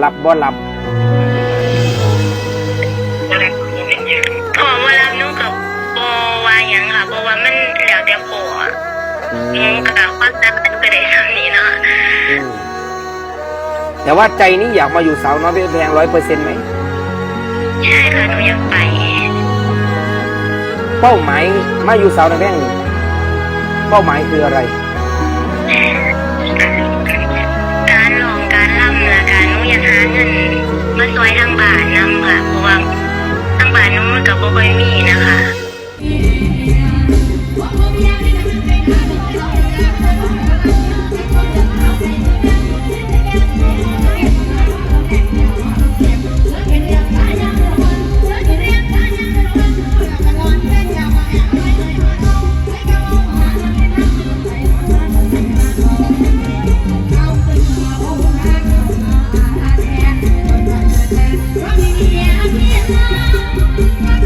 สิรับบ่รับพอเวลาหนูกับโบว่าหยังค่ะเพราะว่ามันแล้วแต่พออะอืหนูมกับความสามารถหนูก็ได้เท่านี้เนาะอืมแต่ว่าใจนี้อยากมาอยู่สาวน้อยเพชรแพงร้อยเปอร์เซ็นต์ไหม ใช่ค่ะหนูอยากไป เป้าหมายมาอยู่สาวน้อยแพงนี่เป้าหมายคืออะไรการ อยทางบ้านนำค่ะ เพราะว่าทางบ้านนูมันก็บ่ค่อยมีนะคะ Thank you.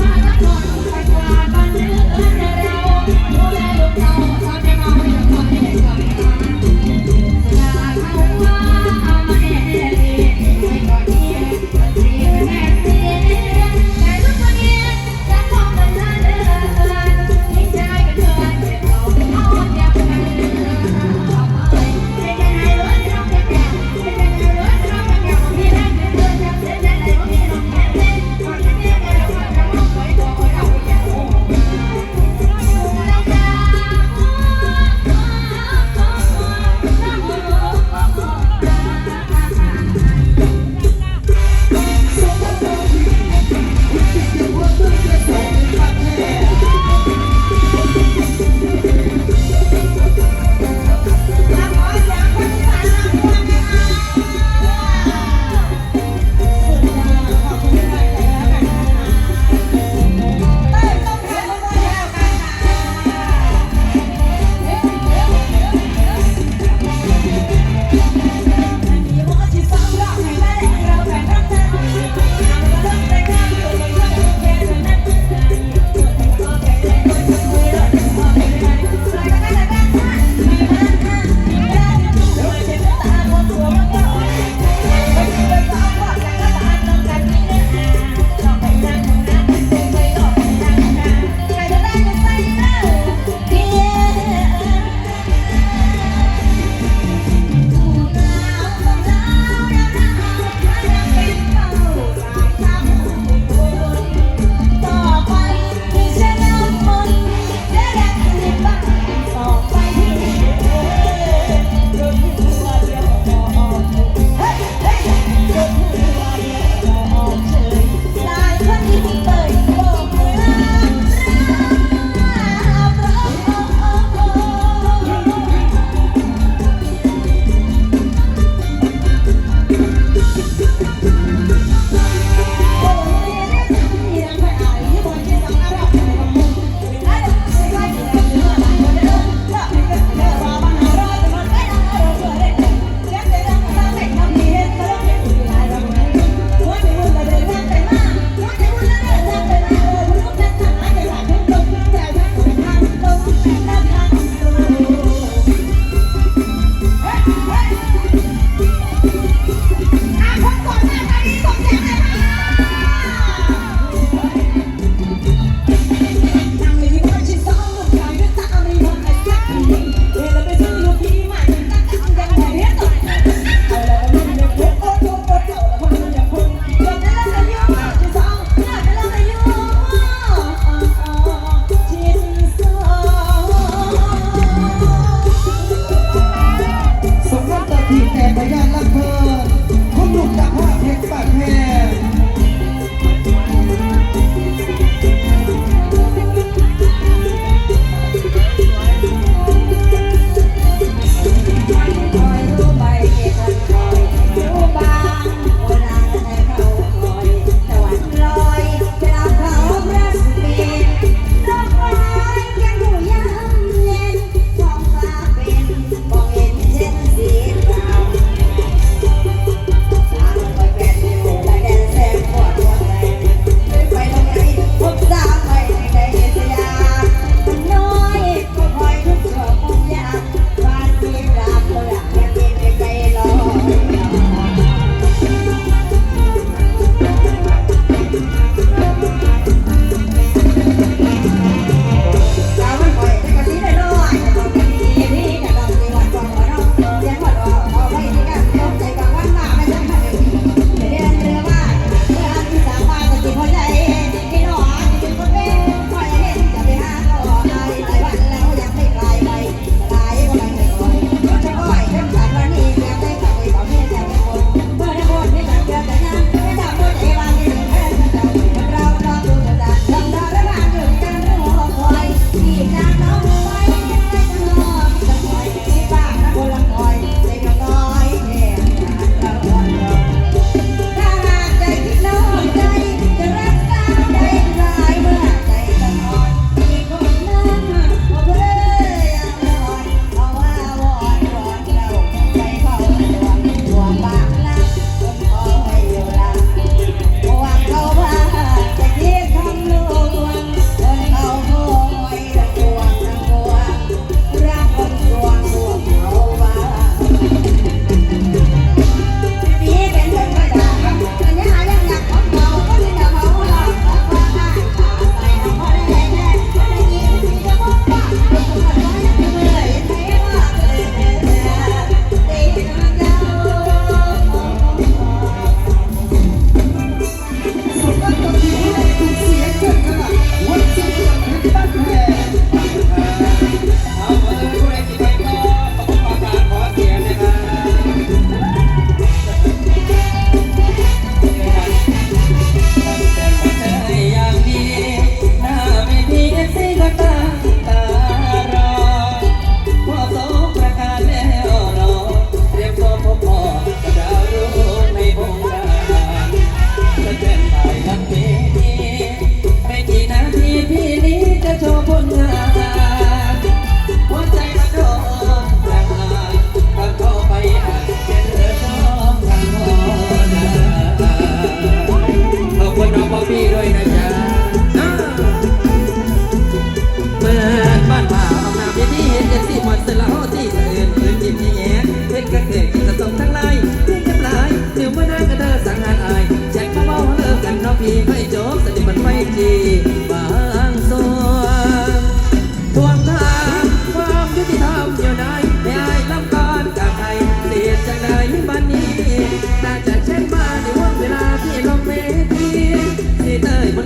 น้องบอบบี้ด้วยนะ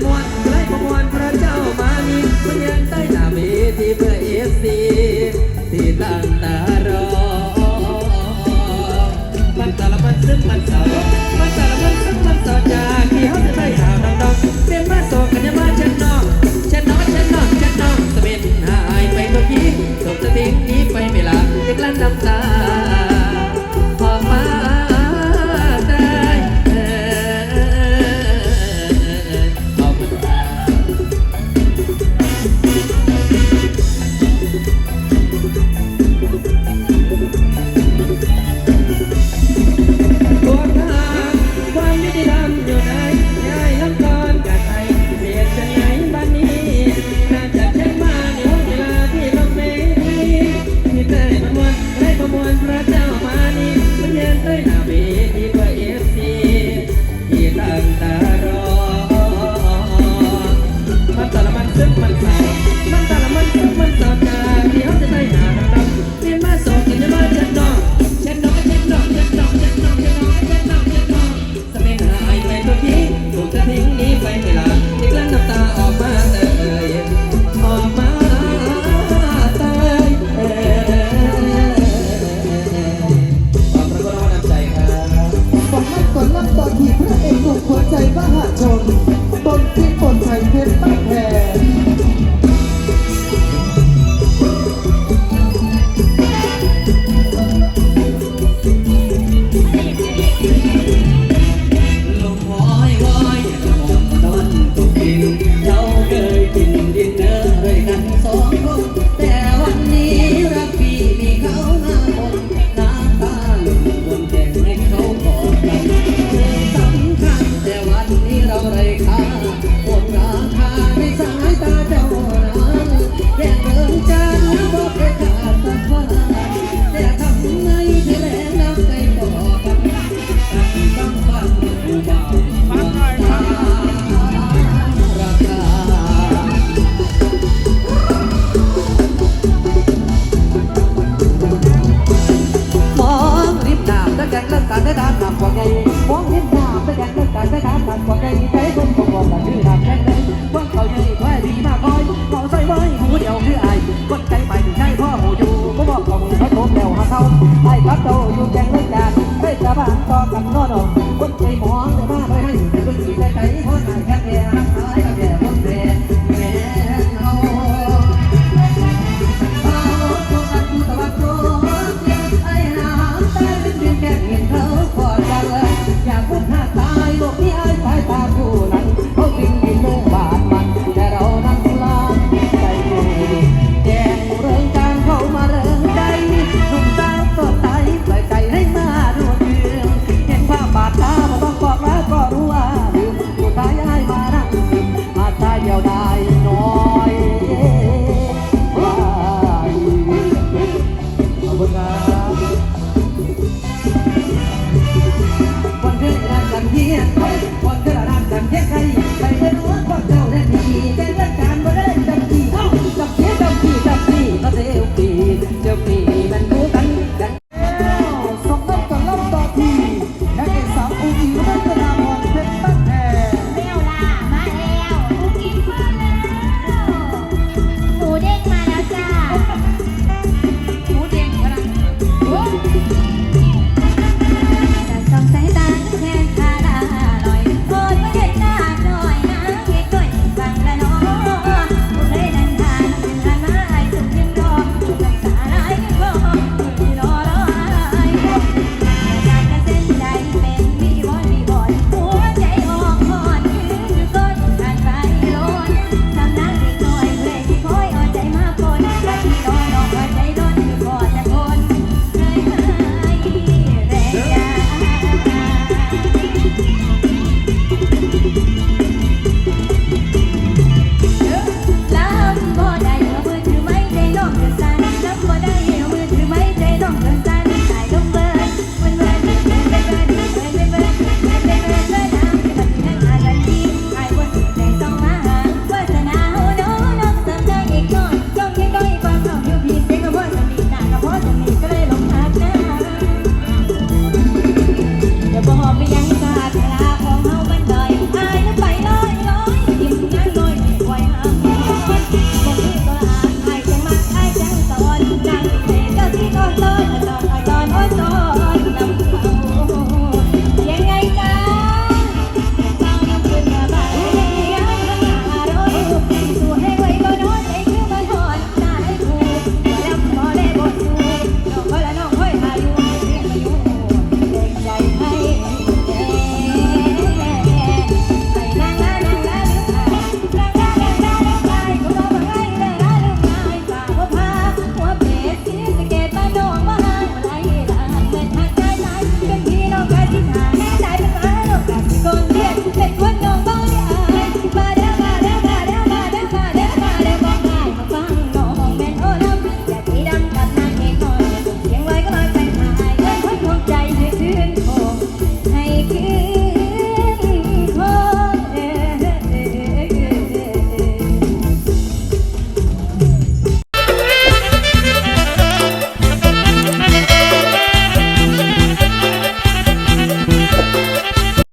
one. 他走，我 đầu.